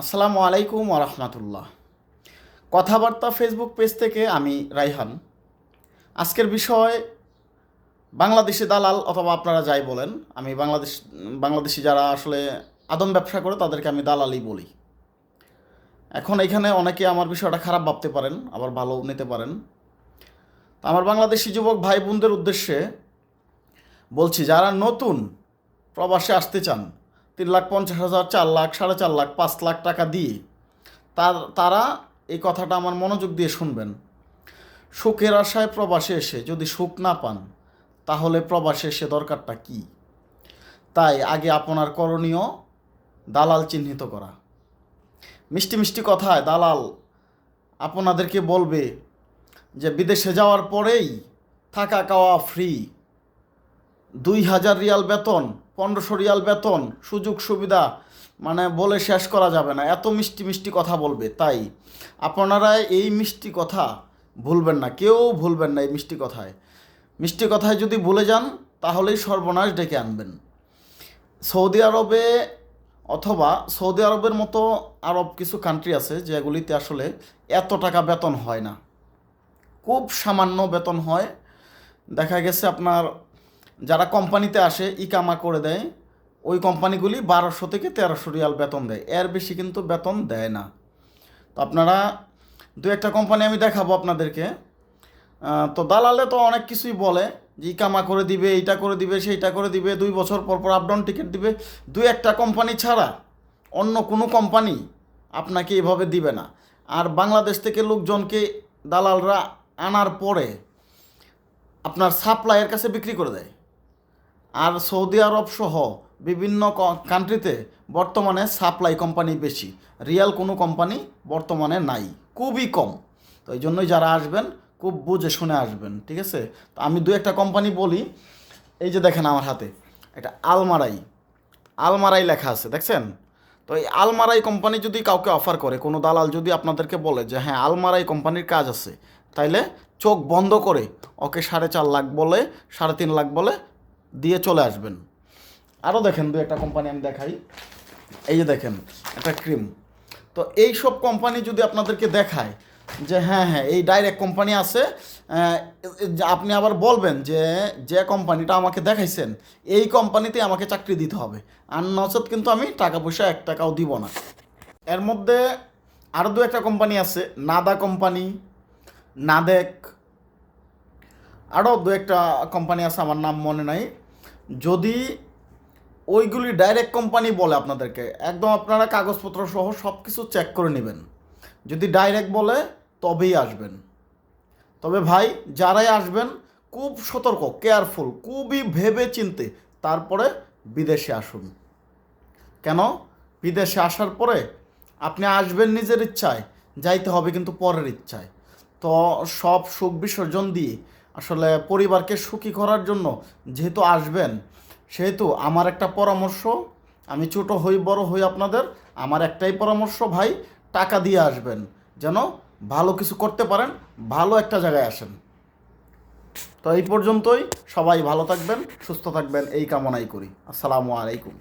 আসসালামু আলাইকুম ওরহমতুল্লাহ কথাবার্তা ফেসবুক পেজ থেকে আমি রাইহান। আজকের বিষয়, বাংলাদেশি দালাল অথবা আপনারা যাই বলেন, আমি বাংলাদেশ, বাংলাদেশি যারা আসলে আদম ব্যবসা করে তাদেরকে আমি দালালই বলি। এখন এখানে অনেকে আমার বিষয়টা খারাপ ভাবতে পারেন, আবার ভালো নিতে পারেন। আমার বাংলাদেশি যুবক ভাই বোনদের উদ্দেশ্যে বলছি, যারা নতুন প্রবাসে আসতে চান তিন লাখ পঞ্চাশ হাজার, চার লাখ, সাড়ে চার লাখ, পাঁচ লাখ টাকা দিয়ে তার, তারা এই কথাটা আমার মনোযোগ দিয়ে শুনবেন। সুখের আশায় প্রবাসে এসে যদি সুখ না পান, তাহলে প্রবাসে এসে দরকারটা কি? তাই আগে আপনার করণীয় দালাল চিহ্নিত করা। মিষ্টি মিষ্টি কথায় দালাল আপনাদেরকে বলবে যে বিদেশে যাওয়ার পরেই থাকা খাওয়া ফ্রি দুই হাজার রিয়াল বেতন পনেরোশো রিয়াল বেতন, সুযোগ সুবিধা মানে বলে শেষ করা যাবে না। এত মিষ্টি মিষ্টি কথা বলবে, তাই। আপনারা এই মিষ্টি কথা ভুলবেন না, কেউ ভুলবেন না এই মিষ্টি কথায়। মিষ্টি কথায় যদি ভুলে যান, তাহলেই সর্বনাশ ডেকে আনবেন। সৌদি আরবে অথবা সৌদি আরবের মতো আরব কিছু কান্ট্রি আছে, যেগুলিতে আসলে এত টাকা বেতন হয় না। খুব সামান্য বেতন হয়। দেখা গেছে আপনার যারা কোম্পানিতে আসে, ইকামা করে দেয়, ওই কোম্পানিগুলি বারোশো থেকে তেরোশো রিয়াল বেতন দেয়। এর বেশি কিন্তু বেতন দেয় না। তো আপনারা দু একটা কোম্পানি আমি দেখাবো আপনাদেরকে। তো দালালে তো অনেক কিছুই বলে যে ইকামা করে দিবে, এইটা করে দিবে, সেইটা করে দিবে, দুই বছর পর পর আপডাউন টিকিট দিবে। দু একটা কোম্পানি ছাড়া অন্য কোনো কোম্পানি আপনাকে এভাবে দিবে না। আর বাংলাদেশ থেকে লোকজনকে দালালরা আনার পরে আপনার সাপ্লাইয়ের কাছে বিক্রি করে দেয়। আর সৌদি আরব সহ বিভিন্ন কান্ট্রিতে বর্তমানে সাপ্লাই কোম্পানি বেশি। রিয়াল কোনো কোম্পানি বর্তমানে নাই। খুবই কম। তো এই জন্যই যারা আসবেন, খুব বুঝে শুনে আসবেন, ঠিক আছে? তো আমি দু একটা কোম্পানি বলি। এই যে দেখেন আমার হাতে এটা আলমারাই। আলমারাই লেখা আছে, দেখছেন? তো এই আলমারাই কোম্পানি যদি কাউকে অফার করে, কোনো দালাল যদি আপনাদেরকে বলে যে হ্যাঁ আলমারাই কোম্পানির কাজ আছে, তাইলে চোখ বন্ধ করে, ওকে সাড়ে চার লাখ বলে, সাড়ে তিন লাখ বলে দিয়ে চলে আসবেন। আরও দেখেন দু একটা কোম্পানি আমি দেখাই। এই যে দেখেন, একটা ক্রিম তো এই সব কোম্পানি যদি আপনাদেরকে দেখায় যে হ্যাঁ হ্যাঁ এই ডাইরেক্ট কোম্পানি আছে আপনি আবার বলবেন যে যে কোম্পানিটা আমাকে দেখাইছেন, এই কোম্পানিতে আমাকে চাকরি দিতে হবে। আর নচেত কিন্তু আমি টাকা পয়সা এক টাকাও দিব না। এর মধ্যে আরও দু একটা কোম্পানি আছে, নাদা কোম্পানি নাদেক আরও দু একটা কোম্পানি আছে, আমার নাম মনে নাই। যদি ওইগুলি ডাইরেক্ট কোম্পানি বলে আপনাদেরকে, একদম আপনারা কাগজপত্র সহ সব কিছু চেক করে নেবেন। যদি ডাইরেক্ট বলে, তবেই আসবেন। তবে ভাই, যারাই আসবেন, খুব সতর্ক কেয়ারফুল খুবই ভেবে চিনতে তারপরে বিদেশে আসুন। কেন? বিদেশে আসার পরে আপনি আসবেন নিজের ইচ্ছায়, যাইতে হবে কিন্তু পরের ইচ্ছায়। তো সব সুখ বিসর্জন দিয়ে আসলে পরিবারকে সুখী করার জন্য যেহেতু আসবেন, সেহেতু আমার একটা পরামর্শ, আমি ছোট হই, বড় হই আপনাদের, আমার একটাই পরামর্শ ভাই, টাকা দিয়ে আসবেন, যেন ভালো কিছু করতে পারেন, ভালো একটা জায়গায় আসেন। তো এই পর্যন্তই, সবাই ভালো থাকবেন, সুস্থ থাকবেন, এই কামনাই করি। আসসালামু আলাইকুম।